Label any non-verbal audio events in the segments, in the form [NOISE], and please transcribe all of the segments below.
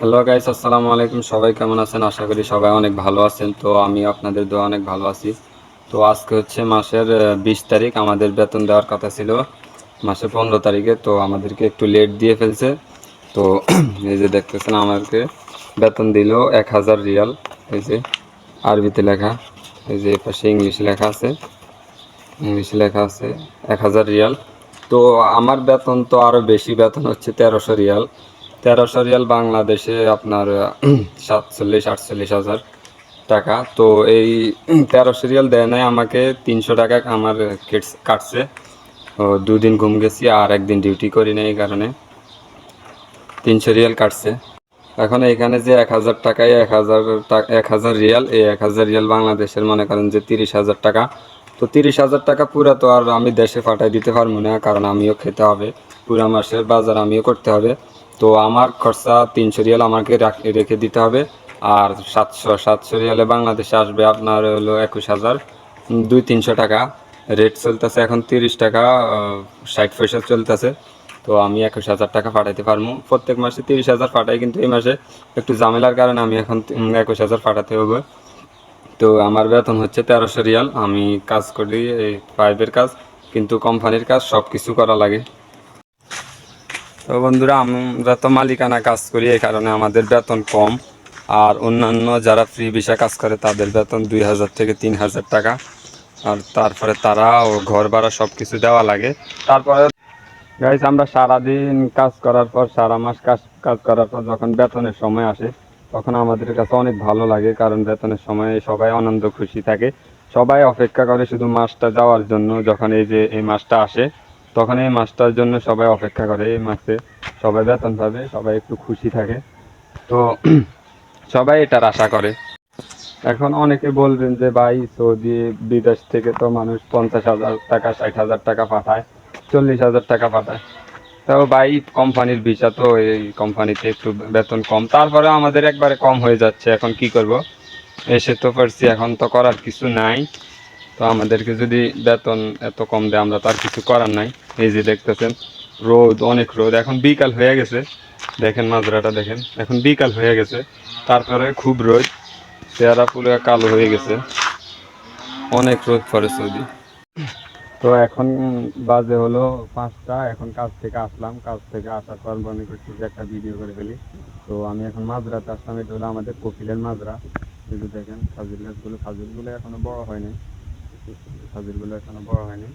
Hello guys আসসালামু আলাইকুম। সবাই কেমন আছেন? আশা করি সবাই অনেক ভালো আছেন। তো আমি আপনাদের দোয়া অনেক ভালো আছি। তো আজকে হচ্ছে মাসের বিশ তারিখ। আমাদের বেতন দেওয়ার কথা ছিল মাসের পনেরো তারিখে। তো আমাদেরকে একটু লেট দিয়ে ফেলছে। তো [CLEARS THROAT] এই যে দেখতেছেন আমাদেরকে বেতন দিল এক হাজার রিয়াল। এই যে আরবিতে লেখা। এই যে পাশে ইংলিশ লেখা আছে। ইংলিশে লেখা আছে এক হাজার রিয়াল। তো আমার বেতন তো আরও বেশি বেতন হচ্ছে তেরোশো রিয়াল। তেরোশো রিয়াল বাংলাদেশে আপনার সাতচল্লিশ, আটচল্লিশ হাজার টাকা। তো এই তেরোশো রিয়াল দেয় নাই, আমাকে তিনশো টাকা আমার কাটছে। ও, দুদিন ঘুম গেছি, আর একদিন ডিউটি করি না এই কারণে। তিনশো রিয়াল কাটছে। এখন এখানে যে এক হাজার টাকায় এক হাজার টাকা এক হাজার রিয়াল, এই এক হাজার রিয়াল বাংলাদেশের মনে করেন যে তিরিশ হাজার টাকা। তো তিরিশ হাজার টাকা পুরো তো আর আমি দেশে পাঠাই দিতে পারব না, কারণ আমিও খেতে হবে। পুরো মাসের বাজার আমিও করতে হবে। তো আমার খরচা তিনশো রিয়াল আমাকে রাখ- দিতে হবে। আর সাতশো সাতশো রিয়ালে বাংলাদেশে আসবে আপনার হলো একুশ হাজার। দুই তিনশো টাকা। রেট চলতেছে এখন তিরিশ টাকা ষাট পয়সা চলতেছে। তো আমি একুশ হাজার টাকা পাঠাইতে পারব। প্রত্যেক মাসে তিরিশ হাজার পাঠাই, কিন্তু এই মাসে একটু ঝামেলার কারণে আমি এখন একুশ হাজার পাঠাতে হবে। তো আমার বেতন হচ্ছে তেরোশো রিয়াল। আমি কাজ করি, এই পাইপের কাজ, কিন্তু কোম্পানির কাজ সব কিছু করা লাগে। তো বন্ধুরা, আমরা তো মালিকানা কাজ করি, এই কারণে আমাদের বেতন কম। আর অন্যান্য যারা ফ্রি ভিসা কাজ করে, তাদের বেতন দুই হাজার থেকে তিন হাজার টাকা। আর তারপরে তারা ও ঘর ভাড়া সব কিছু দেওয়া লাগে। তারপরে গাইস আমরা সারাদিন কাজ করার পর, সারা মাস কাজ কাজ করার পর যখন বেতনের সময় আসে, তখন আমাদের কাছে অনেক ভালো লাগে, কারণ বেতনের সময় সবাই আনন্দ, খুশি থাকে। সবাই অপেক্ষা করে শুধু মাসটা যাওয়ার জন্য, যখন এই যে এই মাসটা আসে। তখন এই মাসটার জন্য সবাই অপেক্ষা করে এই মাসে সবাই বেতন পাবে, সবাই একটু খুশি থাকে। তো [CLEARS THROAT] সবাই এটার আশা করে। এখন অনেকে বলবেন যে, ভাই, সৌদি বিদেশ থেকে তো মানুষ পঞ্চাশ হাজার টাকা, ষাট হাজার টাকা পাঠায়, চল্লিশ হাজার টাকা পাঠায়। তাও ভাই, কোম্পানির ভিসা তো এই কোম্পানিতে একটু বেতন কম। তারপরে আমাদের একবারে কম হয়ে যাচ্ছে। এখন কি করব? এসে তো পারছি, এখন তো করার কিছু নাই। তো আমাদেরকে যদি বেতন এত কম দেয়, আমরা তার কিছু করার নাই। এই যে দেখতেছেন, রোদ, অনেক রোদ। এখন বিকাল হয়ে গেছে। দেখেন মাজরাটা, দেখেন। এখন বিকাল হয়ে গেছে। তারপরে খুব রোদ। চেহারা পুরো কালো হয়ে গেছে। অনেক রোদ পড়ে সৌদি। তো এখন বাজে হলো পাঁচটা। এখন কাজ থেকে আসলাম। কাজ থেকে আসার পর মনে করছি যে একটা ভিডিও করে ফেলি। তো আমি এখন মাজরাতে আসলাম। এটা হলো আমাদের কপিলের মাজরা। দেখেন খাজুর গাছগুলো। খাজুরগুলো এখনও বড় হয়নি খাজুরগুলো এখনও বড় হয়নি।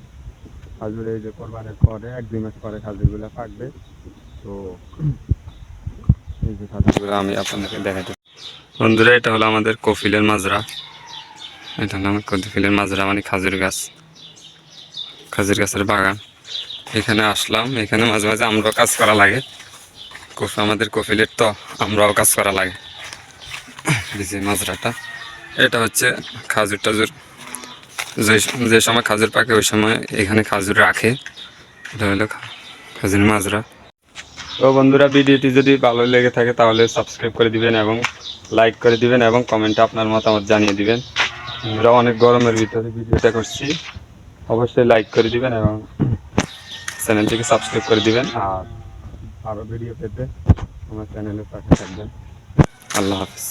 খাজুর এই যে কোরবানের পরে, এক দুই মাস পরে খাজুরগুলো পাকবে। তো এই যে খাজুরগুলো আমি আপনাদেরকে দেখাতে বন্ধুরা, এটা হলো আমাদের কফিলের মাজরা। এটা হলো আমার কফিলের মাজরা মানে খাজুর গাছ। খাজুর গাছের বাগান। এখানে আসলাম। এখানে মাঝে মাঝে আমরাও কাজ করা লাগে। কফি, আমাদের কফিলের তো আমরাও কাজ করা লাগে। এই যে মাজরাটা। এটা হচ্ছে খাজুর টাজুর যে যে সময় খাজুর পাকে ওই সময় এখানে খাজুর রাখে। এটা হলো খাজুর মাজরা তো বন্ধুরা ভিডিওটি যদি ভালো লেগে থাকে তাহলে সাবস্ক্রাইব করে দিবেন এবং লাইক করে দিবেন এবং কমেন্টে আপনার মতামত জানিয়ে দিবেন। আমরা অনেক গরমের ভিতরে ভিডিওটা করছি। অবশ্যই লাইক করে দিবেন এবং চ্যানেলটিকে সাবস্ক্রাইব করে দিবেন। আর আরও ভিডিও পেতে আমার চ্যানেলের পাশে থাকবেন। আল্লাহ হাফিজ।